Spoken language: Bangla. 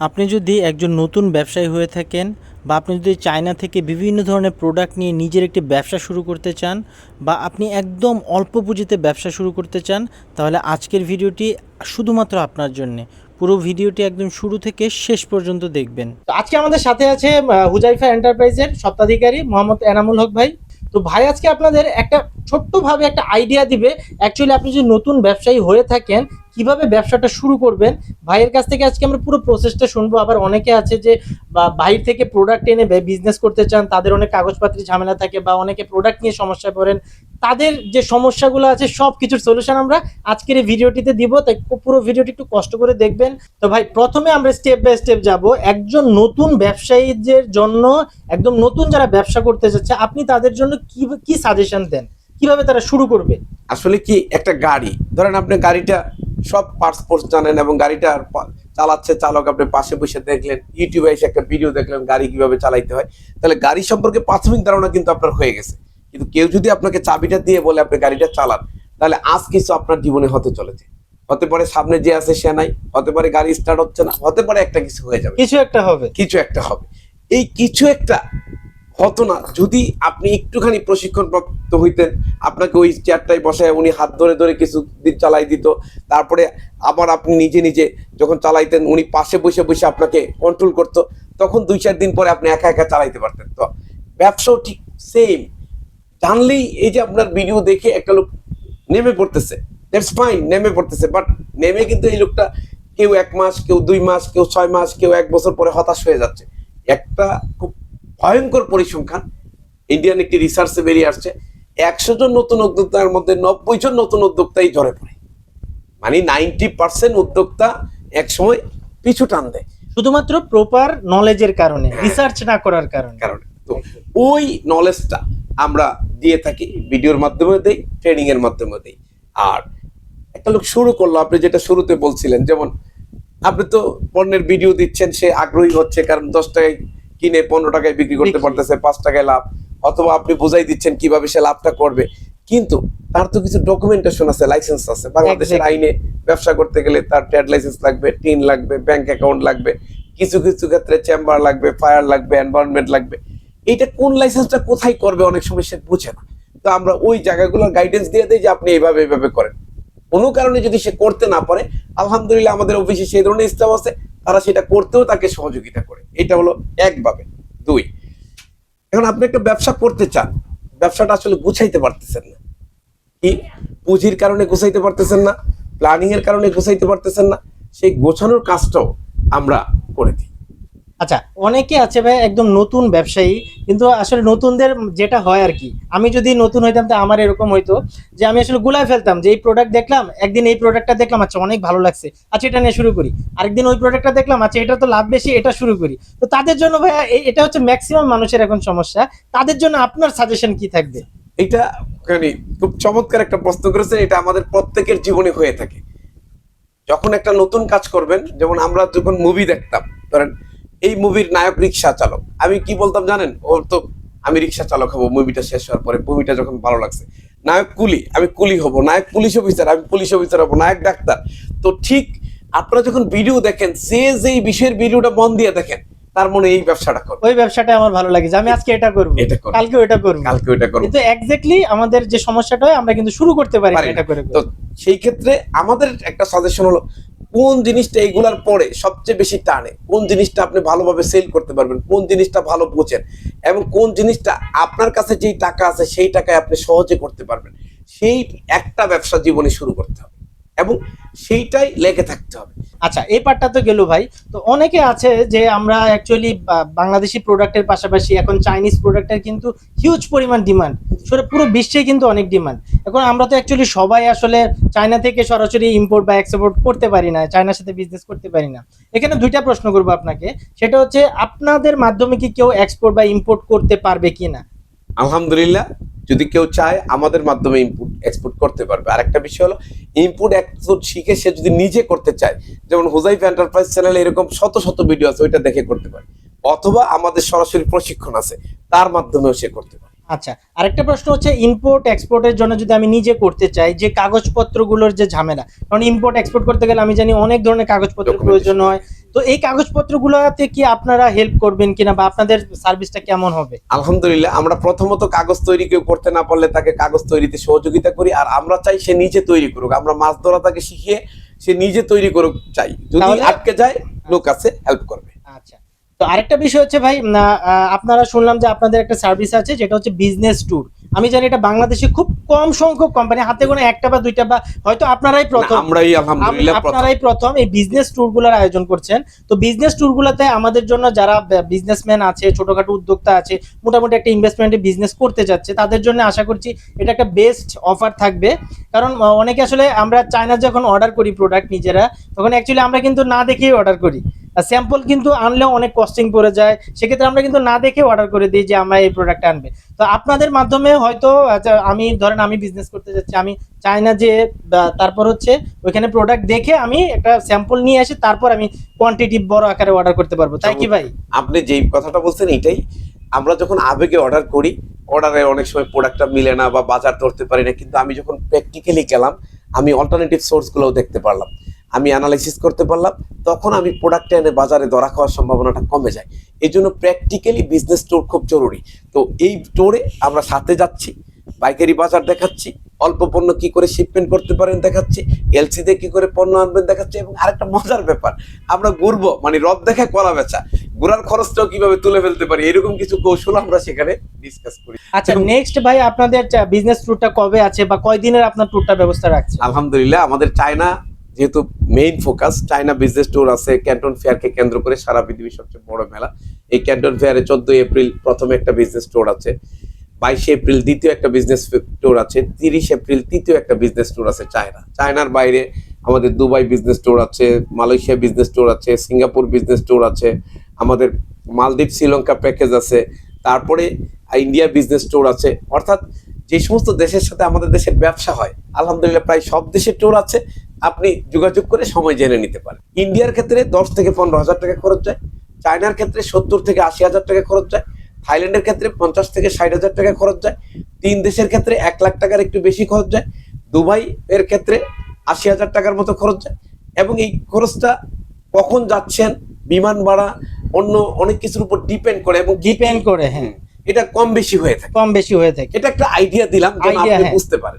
আপনি যদি একজন নতুন ব্যবসায়ী হয়ে থাকেন বা আপনি যদি চায়না থেকে বিভিন্ন ধরনের প্রোডাক্ট নিয়ে নিজের একটি ব্যবসা শুরু করতে চান বা আপনি একদম অল্প পুঁজিতে ব্যবসা শুরু করতে চান, তাহলে আজকের ভিডিওটি শুধুমাত্র আপনার জন্য। পুরো ভিডিওটি একদম শুরু থেকে শেষ পর্যন্ত দেখবেন। আজকে আমাদের সাথে আছে হুজাইফা এন্টারপ্রাইজের স্বত্বাধিকারী মোহাম্মদ এনামুল হক ভাই। তো ভাই আজকে আপনাদের একটা ছোট্টভাবে একটা আইডিয়া দিবে। অ্যাকচুয়ালি আপনি যদি নতুন ব্যবসায়ী হয়ে থাকেন, কীভাবে ব্যবসাটা শুরু করবেন? ভাইয়ের কাছ থেকে আজকে আমরা পুরো প্রসেসটা শুনব। আবার অনেকে আছে যে বাইরে থেকে প্রোডাক্ট এনে বিজনেস করতে চান, তাদের অনেক কাগজপত্রের ঝামেলা থাকে বা অনেকে প্রোডাক্ট নিয়ে সমস্যায় পড়েন। তাদের যে সমস্যাগুলো আছে সব কিছুর সলিউশন আমরা আজকের এই ভিডিওটিতে দিব। তাই পুরো ভিডিওটি একটু কষ্ট করে দেখবেন। তো ভাই, প্রথমে আমরা স্টেপ বাই স্টেপ যাব। একজন নতুন ব্যবসায়ীদের জন্য, একদম নতুন যারা ব্যবসা করতে যাচ্ছে, আপনি তাদের জন্য কি কি সাজেশন দেন? কীভাবে তারা শুরু করবে? আসলে কি, একটা গাড়ি। ধরেন আপনি গাড়িটা সব পার্টস পোর্টস জানেন এবং গাড়িটা চালাচ্ছে চালক, আপনি পাশে বসে দেখলেন ইউটিউবে এসে একটা ভিডিও দেখলেন গাড়ি কীভাবে চালাইতে হয়। তাহলে গাড়ি সম্পর্কে প্রাথমিক ধারণা কিন্তু আপনার হয়ে গেছে। কিন্তু কেউ যদি আপনাকে চাবিটা দিয়ে বলে আপনি গাড়িটা চালান তাহলে আজ কিছু আপনার জীবনে হতে চলেছে। হতে পারে সামনে যে আছে সে নাই হতে পারে গাড়ি স্টার্ট হচ্ছে না হতে পারে একটা কিছু হয়ে যাবে। কিছু একটা হবে। কিছু একটা হবে। এই কিছু একটা হতো না যদি আপনি একটুখানি প্রশিক্ষণ প্রাপ্ত হইতেন আপনাকে ওই চেয়ারটায় বসায় উনি হাত ধরে ধরে কিছু দিন চালাই দিত তারপরে আবার আপনি নিজে নিজে যখন চালাইতেন উনি পাশে বসে বসে আপনাকে কন্ট্রোল করতো তখন দুই চার দিন পরে আপনি একা একা চালাইতে পারতেন। তো ব্যবসাও ঠিক সেম জানলেই এই যে আপনার ভিডিও দেখে একটা লোক নেমে পড়তেছে। দ্যাটস ফাইন নেমে পড়তেছে বাট নেমে কিন্তু এই লোকটা কেউ এক মাস কেউ দুই মাস কেউ ছয় মাস কেউ এক বছর পরে হতাশ হয়ে যাচ্ছে। একটা খুব ভয়ঙ্কর পরিসংখ্যান ইন্ডিয়ান একটি রিসার্চে বেরিয়ে আসছে একশো জন নতুন উদ্যোক্তার মধ্যে নব্বই জন নতুন উদ্যোক্তাই ঝরে পড়ে। মানে নাইনটি পার্সেন্ট উদ্যোক্তা একসময় পিছু টান দেয়। শুধুমাত্র প্রপার নলেজের কারণে রিসার্চ না করার কারণে। কারণে। তো ওই নলেজটা আমরা দিয়ে থাকি ভিডিওর মাধ্যমে দেই ট্রেনিং এর মাধ্যমে দেই। আর একটা লোক শুরু করল আপনি যেটা শুরুতে বলছিলেন যেমন আপনি তো পণ্যের ভিডিও দিচ্ছেন সে আগ্রহী হচ্ছে কারণ দশ টাকায় কিনে পনেরো টাকায় বিক্রি করতে পারতেছে পাঁচ টাকায় লাভ। অথবা আপনি বুঝাই দিচ্ছেন কীভাবে সে লাভটা করবে। কিন্তু তার তো কিছু ডকুমেন্টেশন আছে লাইসেন্স আছে। বাংলাদেশের আইনে ব্যবসা করতে গেলে তার ট্রেড লাইসেন্স লাগবে টিন লাগবে ব্যাংক অ্যাকাউন্ট লাগবে কিছু কিছু ক্ষেত্রে চেম্বার লাগবে ফায়ার লাগবে এনভায়রনমেন্ট লাগবে। এইটা কোন লাইসেন্সটা কোথায় করবে অনেক সময় সে বুঝে না। তো আমরা ওই জায়গাগুলোর গাইডেন্স দিয়ে দিই যে আপনি এইভাবে এইভাবে করেন। কোনো কারণে যদি সে করতে না পারে, আলহামদুলিল্লাহ আমাদের অফিসে সেই ধরনের স্টাফ আছে, তারা সেটা করতেও তাকে সহযোগিতা করে। এটা হলো একভাবে। দুই, এখন আপনি একটা ব্যবসা করতে চান, ব্যবসাটা আসলে গুছাইতে পারতেছেন না। কি? পুঁজির কারণে গুছাইতে পারতেছেন না প্ল্যানিং এর কারণে গুছাইতে পারতেছেন না। সেই গোছানোর কাজটাও আমরা করে দিই। আচ্ছা অনেকে আছে ভাই একদম নতুন ব্যবসায়ী, কিন্তু আসলে নতুনদের যেটা হয় আর কি, আমি যদি নতুন হইতাম তো আমার এরকম হইতো যে আমি আসলে গুলাই ফেলতাম যে এই প্রোডাক্ট দেখলাম, একদিন এই প্রোডাক্টটা দেখলাম আচ্ছা অনেক ভালো লাগছে আচ্ছা এটা নিয়ে শুরু করি। আরেকদিন ওই প্রোডাক্টটা দেখলাম আচ্ছা এটা তো লাভ বেশি, এটা শুরু করি। তো তাদের জন্য ভাইয়া এটা হচ্ছে ম্যাক্সিমাম মানুষের এখন সমস্যা। তাদের জন্য আপনার সাজেশন কি থাকবে? এটা মানে খুব চমৎকার একটা প্রশ্ন করেছেন এটা আমাদের প্রত্যেকের জীবনে হয়ে থাকে। যখন একটা নতুন কাজ করবেন, যেমন আমরা যখন মুভি দেখতাম, ধরেন এই মুভির নায়ক রিক্সা চালক। আমি কি বলতাম জানেন? ওর তো আমি রিক্সা চালক হব মুভিটা শেষ হওয়ার পরে মুভিটা যখন ভালো লাগছে। নায়ক কুলি, আমি কুলি হব, নায়ক পুলিশ অফিসার আমি পুলিশ অফিসার হব, নায়ক ডাক্তার। তো ঠিক আপনারা যখন ভিডিও দেখেন, যে যেই বিষয়ের ভিডিওটা মন দিয়ে দেখেন তার মনে এই ব্যবসাটা করবে ওই ব্যবসাটা আমার ভালো লাগে যে আমি আজকে এটা করব এটা করব। কালকে ওটা করব। কালকে ওইটা করব। কিন্তু এক্স্যাক্টলি আমাদের যে সমস্যাটা হয় আমরা কিন্তু শুরু করতে পারি না পারি না। এটা করে তো সেই ক্ষেত্রে আমাদের একটা সাজেশন হলো কোন জিনিসটা এগুলার পরে সবচেয়ে বেশি টানে? কোন জিনিসটা আপনি ভালোভাবে সেল করতে পারবেন? কোন জিনিসটা ভালো বোঝেন? এবং কোন জিনিসটা আপনার কাছে যেই টাকা আছে সেই টাকায় আপনি সহজে করতে পারবেন? সেই একটা ব্যবসা জীবনে শুরু করতে হবে। এবং সেইটাই লেগে থাকতে হবে। আচ্ছা এই পার্টটা তো গেল ভাই। তো অনেকে আছে যে আমরা অ্যাকচুয়ালি বাংলাদেশি প্রোডাক্টের পাশাপাশি এখন চাইনিজ প্রোডাক্টের কিন্তু হিউজ পরিমাণ ডিমান্ড সেটা পুরো বিশ্বে কিন্তু অনেক ডিমান্ড এখন আমরা তো অ্যাকচুয়ালি সবাই আসলে চায়না থেকে সরাসরি ইম্পোর্ট বা এক্সপোর্ট করতে পারি না চায়নার সাথে বিজনেস করতে পারি না। এখানে দুইটা প্রশ্ন করব আপনাকে। সেটা হচ্ছে, আপনাদের মাধ্যমে কি কেউ এক্সপোর্ট বা ইম্পোর্ট করতে পারবে কিনা? আলহামদুলিল্লাহ যদি কেউ চায় আমাদের মাধ্যমে ইনপুট এক্সপোর্ট করতে পারবে। আরেকটা বিষয় হলো ইনপুট এক্সপোর্ট শিখে সে যদি নিজে করতে চায় যেমন হুজাইফ এন্টারপ্রাইজ চ্যানেলে এরকম শত শত ভিডিও আছে ওইটা দেখে করতে পারে। অথবা আমাদের সরাসরি প্রশিক্ষণ আছে তার মাধ্যমেও সে করতে পারে। আচ্ছা আরেকটা প্রশ্ন হচ্ছে ইম্পোর্ট এক্সপোর্টের জন্য যদি আমি নিজে করতে চাই যে কাগজপত্রগুলোর যে ঝামেলা কারণ ইম্পোর্ট এক্সপোর্ট করতে গেলে আমি জানি অনেক ধরনের কাগজপত্রের প্রয়োজন হয়। তো এই কাগজপত্রগুলোতে কি আপনারা হেল্প করবেন কিনা বা আপনাদের সার্ভিসটা কেমন হবে? আলহামদুলিল্লাহ আমরা প্রথমত কাগজ তৈরি কেউ করতে না পারলে তাকে কাগজ তৈরিতে সহযোগিতা করি আর আমরা চাই সে নিজে তৈরি করুক। আমরা মাছ ধরা তাকে শিখিয়ে সে নিজে তৈরি করুক চাই। যদি আটকে যায় লোক আছে হেল্প করবে। আচ্ছা। তো আরেকটা বিষয় হচ্ছে ভাই আপনারা শুনলাম যে আপনাদের একটা সার্ভিস আছে যেটা হচ্ছে বিজনেস ট্যুর আমি জানি এটা বাংলাদেশে খুব কম সংখ্যক কোম্পানি হাতে গোনা একটা বা দুইটা বা হয়তো আপনারাই প্রথম। আমরাই আলহামদুলিল্লাহ আপনারাই প্রথম এই বিজনেস ট্যুরগুলোর আয়োজন করছেন। তো বিজনেস ট্যুরগুলোতে আমাদের জন্য যারা বিজনেসম্যান আছে ছোটখাটো উদ্যোক্তা আছে মোটামুটি একটা ইনভেস্টমেন্টে বিজনেস করতে যাচ্ছে তাদের জন্য আশা করছি এটা একটা বেস্ট অফার থাকবে। কারণ অনেকে আসলে আমরা চায়না যখন অর্ডার করি প্রোডাক্ট নিজেরা তখন অ্যাকচুয়ালি আমরা কিন্তু না দেখেই অর্ডার করি। স্যাম্পল কিন্তু আনলেও অনেক কস্টিং পড়ে যায়। সেক্ষেত্রে আমরা কিন্তু না দেখে অর্ডার করে দিই যে আমরা এই প্রোডাক্ট আনবে। তো আপনাদের মাধ্যমে হয়তো আচ্ছা, আমি ধরেন আমি বিজনেস করতে যাচ্ছি আমি চায়না যে তারপর হচ্ছে ওইখানে প্রোডাক্ট দেখে আমি একটা স্যাম্পল নিয়ে আসি তারপর আমি কোয়ান্টিটি বড় আকারে অর্ডার করতে পারব। তাই কি ভাই? আপনি যেই কথাটা বলছেন এটাই। আমরা যখন আবেগে অর্ডার করি অর্ডারে অনেক সময় প্রোডাক্টটা মিলে না বা বাজার ধরতে পারি না কিন্তু আমি যখন প্র্যাকটিক্যালি গেলাম আমি অল্টারনেটিভ সোর্সগুলোও দেখতে পারলাম। আমি অ্যানালাইসিস করতে পারলাম তখন আমি প্রোডাক্টটা এনে বাজারে ধরা খাওয়ার সম্ভাবনাটা কমে যায়। এই জন্য প্র্যাকটিক্যালি বিজনেস ট্যুর খুব জরুরি। তো এই ট্যুরে আমরা সাথে যাচ্ছি পাইকারি বাজার দেখাচ্ছি অল্প পণ্য কি করে শিপমেন্ট করতে পারেন দেখাচ্ছি এলসি দিয়ে কি করে পণ্য আনবেন দেখাচ্ছি এবং আরেকটা মজার ব্যাপার আমরা ঘুরবো মানে রথ দেখা কলা বেচা। ঘোরার খরচটাও কীভাবে তুলে ফেলতে পারি এরকম কিছু কৌশল আমরা সেখানে ডিসকাস করি। আচ্ছা নেক্সট ভাই আপনাদের বিজনেস ট্যুরটা কবে আছে বা কয় দিনের আপনার ট্যুরটা ব্যবস্থা রাখছে আলহামদুলিল্লাহ আমাদের চায়না যেহেতু main focus China business tour আছে ক্যান্টন ফেয়ারকে কেন্দ্র করে সারা পৃথিবীর সবচেয়ে বড় মেলা। এই ক্যান্টন ফেয়ারে চোদ্দই এপ্রিল প্রথমে একটা বিজনেস ট্যুর আছে, বাইশে এপ্রিল দ্বিতীয় একটা বিজনেস ট্যুর আছে, তিরিশ এপ্রিল তৃতীয় একটা বিজনেস ট্যুর আছে চায়না চায়নার বাইরে আমাদের দুবাই বিজনেস ট্যুর আছে, মালয়েশিয়া বিজনেস ট্যুর আছে, সিঙ্গাপুর বিজনেস ট্যুর আছে, আমাদের মালদ্বীপ, শ্রীলঙ্কা প্যাকেজ আছে, তারপরে ইন্ডিয়া বিজনেস ট্যুর আছে। অর্থাৎ যে সমস্ত দেশের সাথে আমাদের দেশের ব্যবসা হয়, আলহামদুলিল্লাহ প্রায় সব দেশের ট্যুর আছে আপনি যোগাযোগ করে সময় জেনে নিতে পারেন। ইন্ডিয়ার ক্ষেত্রে দশ থেকে পনেরো হাজার টাকা খরচ যায় চায়নার ক্ষেত্রে সত্তর থেকে আশি হাজার টাকা খরচ যায় থাইল্যান্ডের ক্ষেত্রে পঞ্চাশ থেকে ষাট হাজার টাকা খরচ যায় তিন দেশের ক্ষেত্রে এক লাখ টাকার একটু বেশি খরচ যায় দুবাই এর ক্ষেত্রে আশি হাজার টাকার মতো খরচ যায় এবং এই খরচটা কখন যাচ্ছেন বিমান ভাড়া অন্য অনেক কিছুর উপর ডিপেন্ড করে এবং ডিপেন্ড করে হ্যাঁ। এটা কম বেশি হয়ে থাকে। কম বেশি হয়ে থাকে। এটা একটা আইডিয়া দিলাম হ্যাঁ। বুঝতে পারেন।